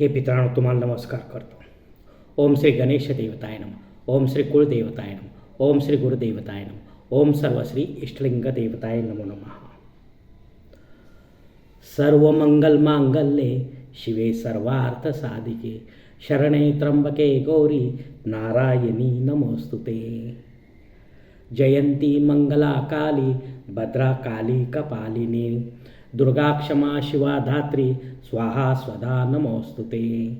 हे मित्रांनो तुम्हाला नमस्कार करतो. ओम श्री गणेश देवताय नम. ओम श्री कुळदेवताय नम. ओम श्री गुरुदेवताय नम. ओम सर्वश्री इष्टलिंग देवताय नमो नमः. सर्व मंगल मांगल्ये शिवे सर्वार्थ साधिके. शरणे त्र्यंबके गौरी नारायणी नमोस्तुते. जयंती मंगला काली भद्रा काली कपालिनी. दुर्गा क्षमा शिवा धात्री स्वाहा स्वधा नमोस्तुते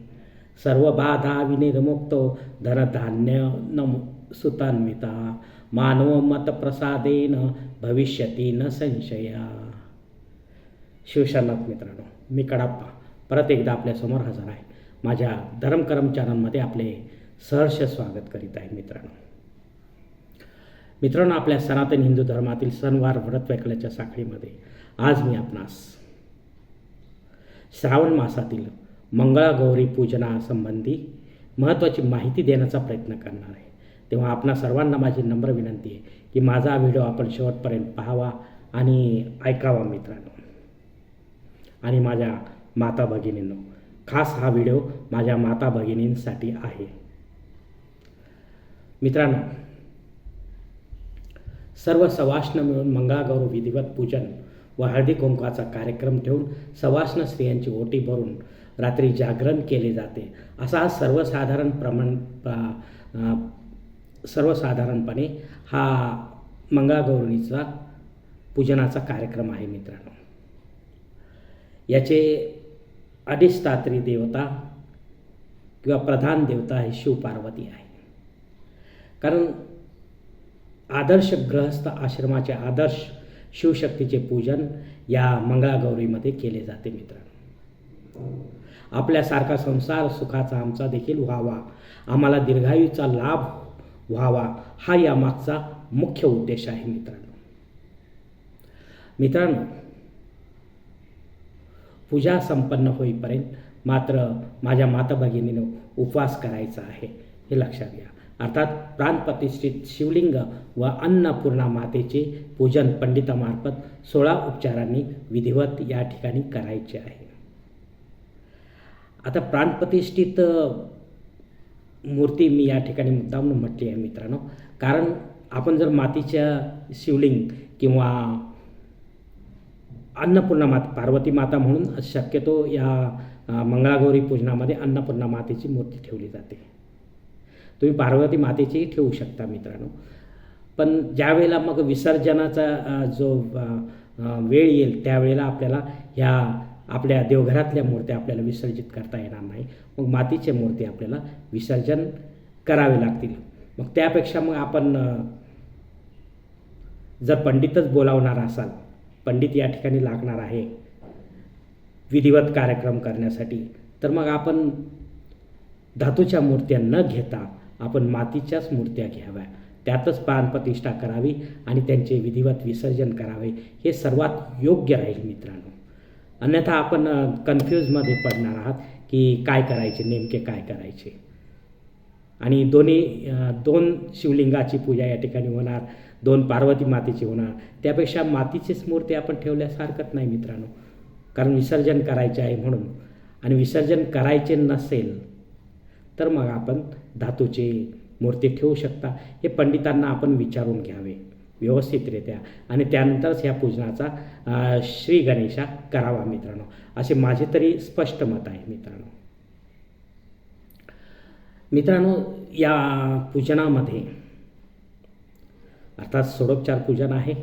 सर्व बाधा विनिर्मुक्तो धनधान्य नम सुतान्विता। मानव मतप्रसादेन भविष्यती न संशया। शिवशरणात मित्रांनो मी कडाप्पा परत एकदा आपल्यासमोर हजर आहे. माझ्या धर्मकरम चॅनलमध्ये आपले सहर्ष स्वागत करीत आहे मित्रांनो. मित्रांनो आपल्या सनातन हिंदू धर्मातील सणवार व्रत वैकल्याच्या साखळीमध्ये आज मी आपणास श्रावण मासातील मंगळागौरी पूजनासंबंधी महत्त्वाची माहिती देण्याचा प्रयत्न करणार आहे. तेव्हा आपणा सर्वांना माझी नम्र विनंती आहे की माझा व्हिडिओ आपण शेवटपर्यंत पाहावा आणि ऐकावा मित्रांनो. आणि माझ्या माता भगिनींनो खास हा व्हिडिओ माझ्या माता भगिनींसाठी आहे. मित्रांनो सर्व सवाष्ण मिळून मंगळागौर विधिवत पूजन व हळदी कुंकवाचा कार्यक्रम ठेवून सवाष्ण स्त्रियांची ओटी भरून रात्री जागरण केले जाते. असा हा सर्वसाधारण प्रमाण सर्वसाधारणपणे हा मंगळागौरीचा पूजनाचा कार्यक्रम आहे मित्रांनो. याचे अधिष्ठात्री देवता किंवा प्रधान देवता हे शिवपार्वती आहे. कारण आदर्श गृहस्थ आश्रमाचे आदर्श शिवशक्तीचे पूजन या मंगळागौरीमध्ये केले जाते मित्रांनो. आपल्यासारखा संसार सुखाचा आमचा देखील व्हावा. आम्हाला दीर्घायूचा लाभ व्हावा हा यामागचा मुख्य उद्देश आहे मित्रांनो. मित्रांनो पूजा संपन्न होईपर्यंत मात्र माझ्या माता भगिनीनं उपवास करायचा आहे हे लक्षात घ्या. अर्थात प्राणप्रतिष्ठित शिवलिंग व अन्नपूर्णा मातेचे पूजन पंडितामार्फत सोळा उपचारांनी विधिवत या ठिकाणी करायचे आहे. आता प्राणप्रतिष्ठित मूर्ती मी या ठिकाणी मुद्दाम म्हटली आहे मित्रांनो. कारण आपण जर मातीच्या शिवलिंग किंवा अन्नपूर्णा माता पार्वती माता म्हणून शक्यतो या मंगळागौरी पूजनामध्ये अन्नपूर्णा मातेची मूर्ती ठेवली जाते. तुम्ही पार्वती मातेचीही ठेवू शकता मित्रांनो. पण ज्यावेळेला मग विसर्जनाचा जो वेळ येईल त्यावेळेला आपल्याला ह्या आपल्या देवघरातल्या मूर्त्या आपल्याला विसर्जित करता येणार नाही. मग मातीच्या मूर्ती आपल्याला विसर्जन करावे लागतील. मग त्यापेक्षा मग आपण जर पंडितच बोलावणार असाल पंडित या ठिकाणी लागणार आहे विधिवत कार्यक्रम करण्यासाठी तर मग आपण धातूच्या मूर्त्या न घेता आपण मातीच्याच मूर्त्या घ्याव्या. त्यातच प्राणप्रतिष्ठा करावी आणि त्यांचे विधिवत विसर्जन करावे. हे सर्वात योग्य राहील मित्रांनो. अन्यथा आपण कन्फ्यूजमध्ये पडणार आहात की काय करायचे नेमके काय करायचे. आणि दोन्ही दोन शिवलिंगाची पूजा या ठिकाणी होणार दोन पार्वती मातेची होणार. त्यापेक्षा मातीचीच मूर्ती आपण ठेवल्यास हरकत नाही मित्रांनो. कारण विसर्जन करायचे आहे म्हणून. आणि विसर्जन करायचे नसेल तर मग आपण धातूची मूर्ती ठेवू शकता. हे पंडितांना आपण विचारून घ्यावे व्यवस्थितरित्या. आणि त्यानंतरच ह्या पूजनाचा श्री गणेशा करावा मित्रांनो. असे माझे तरी स्पष्ट मत आहे मित्रांनो. मित्रांनो या पूजनामध्ये अर्थात सोडोपचार पूजन आहे.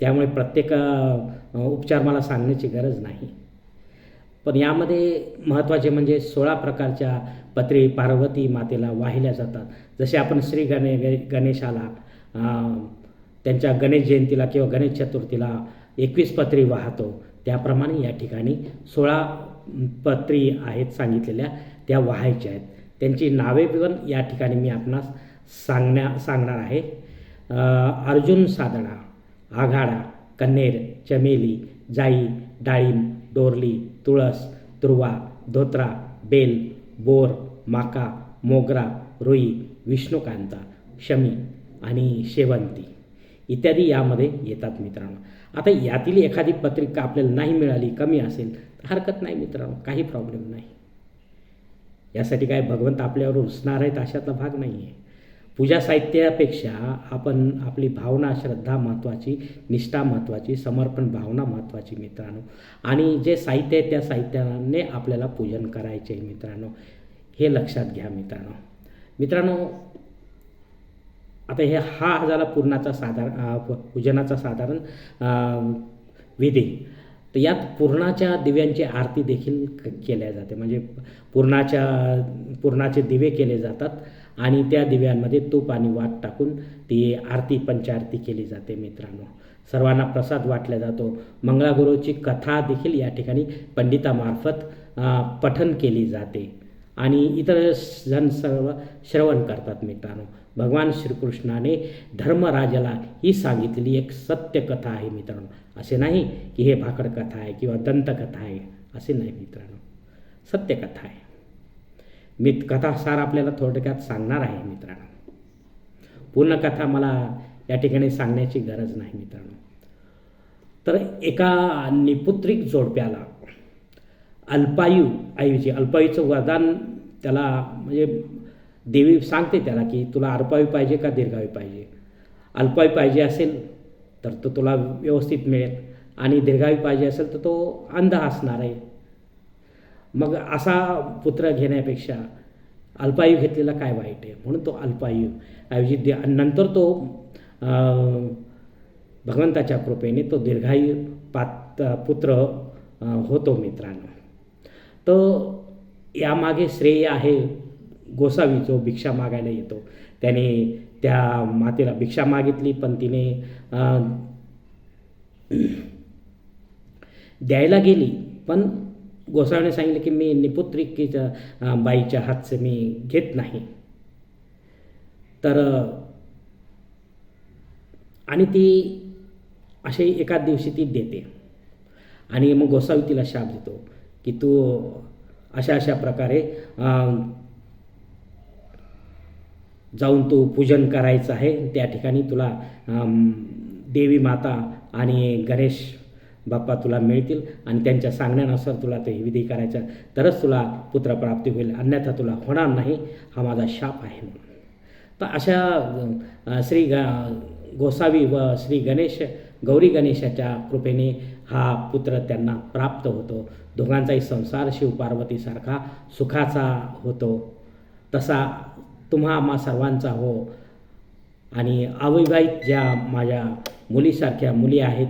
त्यामुळे प्रत्येक उपचार मला सांगण्याची गरज नाही. पण यामध्ये महत्त्वाचे म्हणजे सोळा प्रकारच्या पत्री पार्वती मातेला वाहिल्या जातात. जसे आपण श्री गणे ग- गणेशाला त्यांच्या गणेश जयंतीला किंवा गणेश चतुर्थीला एकवीस पत्री वाहतो त्याप्रमाणे या ठिकाणी सोळा पत्री आहेत सांगितलेल्या त्या वाहायच्या आहेत. त्यांची नावे पण या ठिकाणी मी आपणास सांगण्या सांगणार आहे. अर्जुन सादडा आघाडा कन्नेर चमेली जाई डाळिंब डोरली तुळस तुर्वा धोत्रा बेल बोर माका मोगरा रुई विष्णुकांता शमी आणि शेवंती. इत्यादी यामध्ये येतात मित्रांनो. आता यातील एखादी पत्रिका आपल्याला नाही मिळाली कमी असेल तर हरकत नाही मित्रांनो काही प्रॉब्लेम नाही. यासाठी काय भगवंत आपल्यावर रुसणार आहेत अशातला भाग नाही आहे पूजा साहित्यापेक्षा आपण आपली भावना श्रद्धा महत्त्वाची निष्ठा महत्त्वाची समर्पण भावना महत्त्वाची मित्रांनो. आणि जे साहित्य आहे त्या साहित्याने आपल्याला पूजन करायचे आहे मित्रांनो. हे लक्षात घ्या मित्रांनो. मित्रांनो आता हे हा झाला पूर्णाचा साधारण पूजनाचा साधारण विधी. तर यात पूर्णाच्या दिव्यांची आरती देखील क- केल्या जाते. म्हणजे पूर्णाच्या पूर्णाचे दिवे केले जातात. आणि त्या दिव्यांमध्ये तूप आणि वात टाकून ती आरती पंचारती केली जाते मित्रांनो. सर्वांना प्रसाद वाटला जातो. मंगळागुरूची कथा देखील या ठिकाणी पंडितामार्फत पठन केली जाते. आणि इतर जण सर्व श्रवण करतात मित्रांनो. भगवान श्रीकृष्णाने धर्मराजाला ही सांगितलेली एक सत्य कथा आहे मित्रांनो. असे नाही की हे भाकड कथा आहे किंवा दंतकथा आहे असे नाही मित्रांनो. सत्य कथा आहे. मी कथासार आपल्याला थोडक्यात सांगणार आहे मित्रांनो. पूर्ण कथा मला या ठिकाणी सांगण्याची गरज नाही मित्रांनो. तर एका निपुत्रिक जोडप्याला अल्पायू ऐवजी अल्पायूचं वरदान त्याला म्हणजे देवी सांगते त्याला की तुला अल्पायू पाहिजे का दीर्घायू पाहिजे? अल्पायू पाहिजे असेल तर तो तुला व्यवस्थित मिळेल आणि दीर्घायू पाहिजे असेल तर तो अंध असणार आहे. मग असा पुत्र घेण्यापेक्षा अल्पायू घेतलेला काय वाईट आहे? म्हणून तो अल्पायू. ऐवजी दे नंतर तो भगवंताच्या कृपेने तो दीर्घायू पात पुत्र होतो मित्रांनो. तर यामागे श्रेय आहे गोसावी जो भिक्षा मागायला येतो. त्याने त्या मातेला भिक्षा मागितली पण तिने द्यायला गेली पण गोसाळने सांगितलं की मी निपुत्रिकेच्या बाईच्या हातचं मी घेत नाही. तर आणि ती अशी एकाच दिवशी ती देते. आणि मग गोसावी तिला शाप देतो की तू अशा अशा प्रकारे जाऊन तू पूजन करायचं आहे. त्या ठिकाणी तुला देवी माता आणि गणेश बाप्पा तुला मिळतील आणि त्यांच्या सांगण्यानुसार तुला ते विधी करायचं. तरच तुला पुत्रप्राप्ती होईल. अन्यथा तुला होणार नाही. हा माझा शाप आहे म्हणून. तर अशा श्री ग गोसावी व श्री गणेश गौरी गणेशाच्या कृपेने हा पुत्र त्यांना प्राप्त होतो. दोघांचाही संसार शिवपार्वतीसारखा सुखाचा होतो. तसा तुम्हा आम्हा सर्वांचा हो. आणि अविवाहित ज्या माझ्या मुलीसारख्या मुली आहेत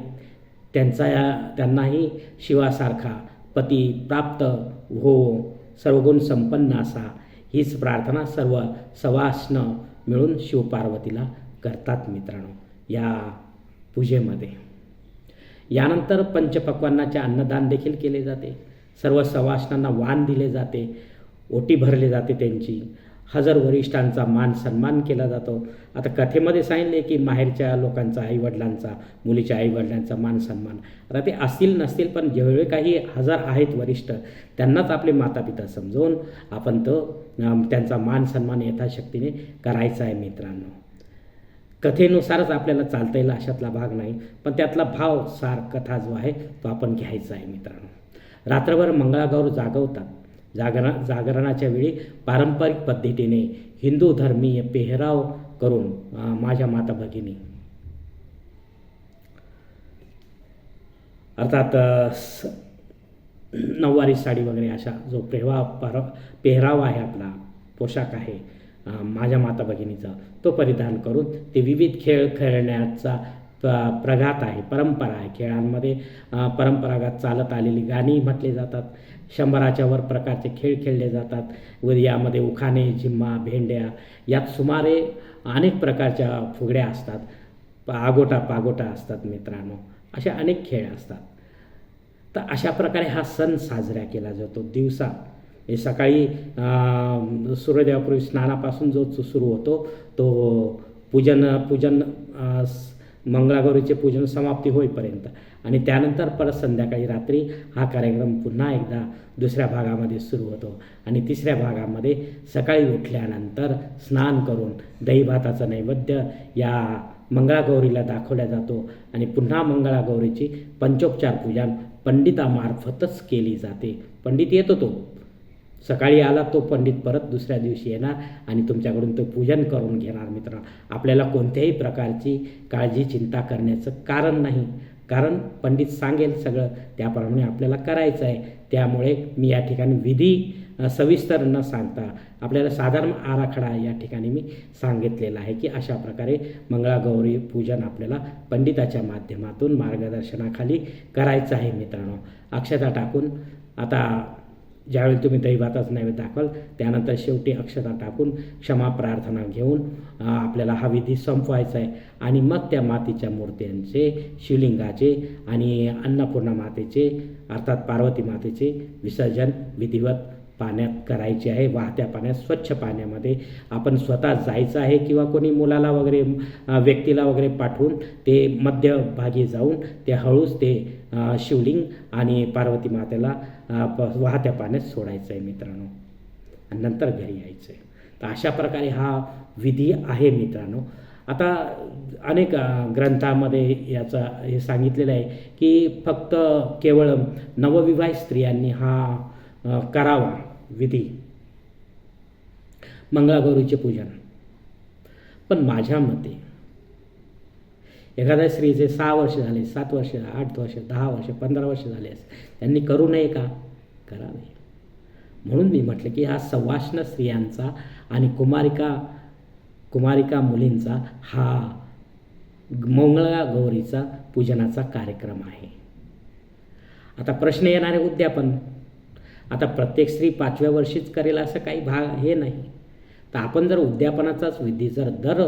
त्यांचा या त्यांनाही शिवासारखा पती प्राप्त हो सर्वगुण संपन्न असा. हीच प्रार्थना सर्व सवासनं मिळून शिवपार्वतीला करतात मित्रांनो या पूजेमध्ये. यानंतर पंचपक्वांनाचे अन्नदान देखील केले जाते. सर्व सवासनांना वाण दिले जाते. ओटी भरले जाते त्यांची. हजर वरिष्ठांचा मान सन्मान केला जातो. आता कथेमध्ये सांगितले की माहेरच्या लोकांचा आईवडिलांचा मुलीच्या आईवडिलांचा मान सन्मान. आता ते असतील नसतील पण जेवढे काही हजर आहेत वरिष्ठ त्यांनाच आपले मातापिता समजवून आपण तो त्यांचा मान सन्मान यथाशक्तीने करायचा आहे मित्रांनो. कथेनुसारच आपल्याला चालता येईल अशातला भाग नाही पण त्यातला भाव सार कथा जो आहे तो आपण घ्यायचा आहे मित्रांनो. रात्रभर मंगळागौर जागवतात. जागरणा जागरणाच्या वेळी पारंपरिक पद्धतीने हिंदू धर्मीय पेहराव करून माझ्या माता भगिनी. अर्थात नऊवारी साडी वगैरे अशा जो पेहवा पर पेहराव आहे आपला पोशाख आहे माझ्या माता भगिनीचा तो परिधान करून ते विविध खेळ खेळण्याचा प्रघात आहे परंपरा आहे. खेळांमध्ये परंपरागत चालत आलेली गाणी म्हटली जातात. शंभराच्या वर प्रकारचे खेळ खेळले जातात. व यामध्ये उखाणे झिम्मा भेंड्या यात सुमारे अनेक प्रकारच्या फुगड्या असतात. आगोटा पागोटा असतात मित्रांनो. असे अनेक खेळ असतात. तर अशा प्रकारे हा सण साजरा केला जातो. दिवसा हे सकाळी सूर्यदेवापूर्वी सूर्योदयापूर्वी स्नानापासून जो सुरू होतो तो पूजन पूजन मंगळागौरीचे पूजन समाप्ती होईपर्यंत. आणि त्यानंतर परत संध्याकाळी रात्री हा कार्यक्रम पुन्हा एकदा दुसऱ्या भागामध्ये सुरू होतो. आणि तिसऱ्या भागामध्ये सकाळी उठल्यानंतर स्नान करून दहीभाताचं नैवेद्य या मंगळागौरीला दाखवला जातो. आणि पुन्हा मंगळागौरीची पंचोपचार पूजन पंडितामार्फतच केली जाते. पंडित येतो तो. सकाळी आला तो पंडित परत दुसऱ्या दिवशी येणार आणि तुमच्याकडून तो पूजन करून घेणार मित्र आपल्याला कोणत्याही प्रकारची काळजी चिंता करण्याचं कारण नाही. कारण पंडित सांगेल सगळं त्याप्रमाणे आपल्याला करायचं आहे. त्यामुळे मी या ठिकाणी विधी सविस्तर न सांगता आपल्याला साधारण आराखडा या ठिकाणी मी सांगितलेला आहे की अशा प्रकारे मंगळागौरी पूजन आपल्याला पंडिताच्या माध्यमातून मार्गदर्शनाखाली करायचं आहे मित्रांनो. अक्षता टाकून आता ज्यावेळी तुम्ही दैवातच नैवेद्य दाखवाल त्यानंतर शेवटी अक्षता टाकून क्षमा प्रार्थना घेऊन आपल्याला हा विधी संपवायचा आहे. आणि मग त्या मातीच्या मूर्त्यांचे शिवलिंगाचे आणि अन्नपूर्णा मातेचे अर्थात पार्वती मातेचे विसर्जन विधिवत पाण्यात करायची आहे वाहत्या पाण्यात स्वच्छ पाण्यामध्ये आपण स्वतः जायचं आहे किंवा कोणी मुलाला वगैरे व्यक्तीला वगैरे पाठवून ते मध्यभागी जाऊन ते हळूच ते शिवलिंग आणि पार्वती मातेला प- वाहत्या पाण्यात सोडायचं आहे मित्रांनो. आणि नंतर घरी यायचं आहे तर अशा प्रकारे हा विधी आहे मित्रांनो. आता अनेक ग्रंथामध्ये याचा हे सांगितलेलं आहे की फक्त केवळ नवविवाहित स्त्रियांनी हा करावा. विधी. मंगळागौरीचे पूजन. पण माझ्या मते एखाद्या स्त्रीचे सहा वर्ष झाले सात वर्ष आठ वर्ष दहा वर्ष पंधरा वर्ष झाले त्यांनी करू नये का? करावे म्हणून मी म्हटलं की हा सवाष्ण स्त्रियांचा आणि कुमारिका कुमारिका मुलींचा हा मंगळागौरीचा पूजनाचा कार्यक्रम आहे. आता प्रश्न येणारे उद्यापन. आता प्रत्येक स्त्री पाचव्या वर्षीच करेल असं काही भाग हे नाही. तर आपण जर उद्यापनाचाच विधी जर दर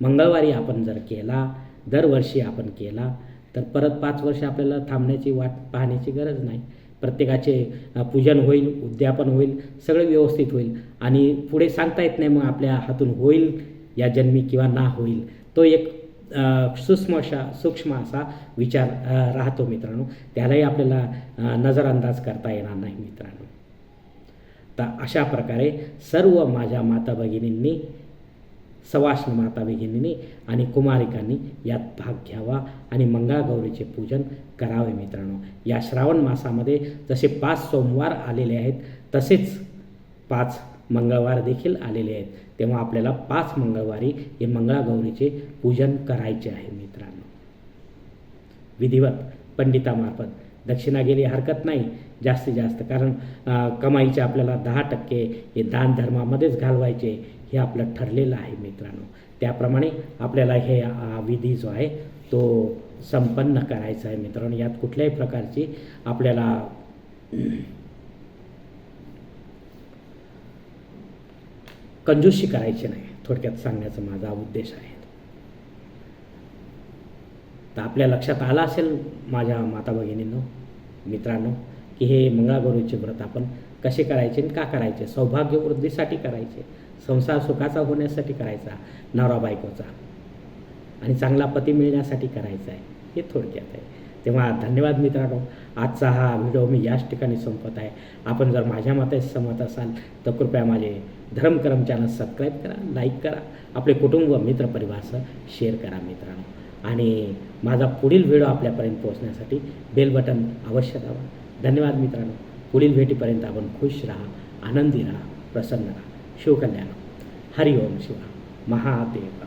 मंगळवारी आपण जर केला दरवर्षी आपण केला तर परत पाच वर्ष आपल्याला थांबण्याची वाट पाहण्याची गरज नाही. प्रत्येकाचे पूजन होईल उद्यापन होईल सगळं व्यवस्थित होईल. आणि पुढे सांगता येत नाही मग आपल्या हातून होईल या जन्मी किंवा ना होईल. तो एक सूक्ष्म अशा सूक्ष्म असा विचार राहतो मित्रांनो. त्यालाही आपल्याला नजरअंदाज करता येणार नाही मित्रांनो. तर अशा प्रकारे सर्व माझ्या माता भगिनींनी सवाष्ण माता भगिनींनी आणि कुमारिकांनी यात भाग घ्यावा आणि मंगळागौरीचे पूजन करावे मित्रांनो. या श्रावण मासामध्ये जसे पाच सोमवार आलेले आहेत तसेच पाच मंगळवार देखील आलेले आहेत. तेव्हा आपल्याला पाच मंगळवारी हे मंगळागौरीचे पूजन करायचे आहे मित्रांनो. विधिवत पंडितामार्फत. दक्षिणा गेली हरकत नाही जास्तीत जास्त. कारण कमाईचे आपल्याला दहा टक्के हे दान धर्मामध्येच घालवायचे हे आपलं ठरलेलं आहे मित्रांनो. त्याप्रमाणे आपल्याला हे विधी जो आहे तो संपन्न करायचा आहे मित्रांनो. यात कुठल्याही प्रकारची आपल्याला कंजूशी करायची नाही. थोडक्यात सांगण्याचा माझा उद्देश आहे. तर आपल्या लक्षात आलं असेल माझ्या माता भगिनींनो मित्रांनो की हे मंगळागौरीचे व्रत आपण कसे करायचे आणि का करायचे? सौभाग्य वृद्धीसाठी करायचे संसार सुखाचा होण्यासाठी करायचा नवरा बायकोचा आणि चांगला पती मिळण्यासाठी करायचा आहे. हे थोडक्यात आहे. तेव्हा धन्यवाद मित्रांनो. आजचा हा व्हिडिओ मी याच ठिकाणी संपत आहे. आपण जर माझ्या मते सहमत असाल तर कृपया माझे धर्मकरम चॅनल सबस्क्राईब करा लाईक करा. आपले कुटुंब मित्रपरिवारसह शेअर करा मित्रांनो. आणि माझा पुढील व्हिडिओ आपल्यापर्यंत पोहोचण्यासाठी बेल बटन अवश्य दाबा. धन्यवाद मित्रांनो. पुढील भेटीपर्यंत आपण खुश राहा आनंदी राहा प्रसन्न राहा. शिवकल्याण हरिओम शिवा महादेव.